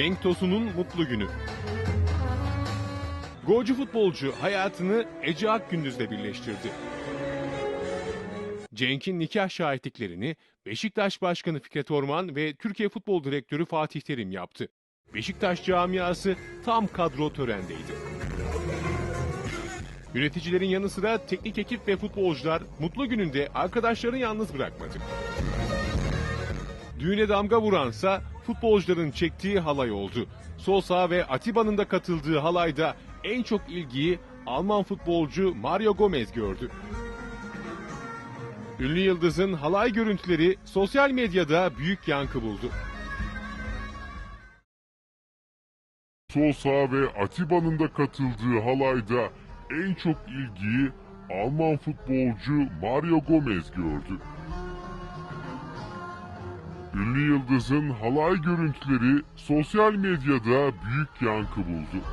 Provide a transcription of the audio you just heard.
Cenk Tosun'un mutlu günü. Golcü futbolcu hayatını Ece Akgündüz'le birleştirdi. Cenk'in nikah şahitliklerini Beşiktaş Başkanı Fikret Orman ve Türkiye Futbol Direktörü Fatih Terim yaptı. Beşiktaş camiası tam kadro törendeydi. Yöneticilerin yanı sıra teknik ekip ve futbolcular mutlu gününde arkadaşlarını yalnız bırakmadı. Düğüne damga vuransa futbolcuların çektiği halay oldu. Sosa ve Atiba'nın da katıldığı halayda en çok ilgiyi Alman futbolcu Mario Gomez gördü. Ünlü yıldızın halay görüntüleri sosyal medyada büyük yankı buldu. Sosa ve Atiba'nın da katıldığı halayda en çok ilgiyi Alman futbolcu Mario Gomez gördü. Ünlü yıldızın halay görüntüleri sosyal medyada büyük yankı buldu.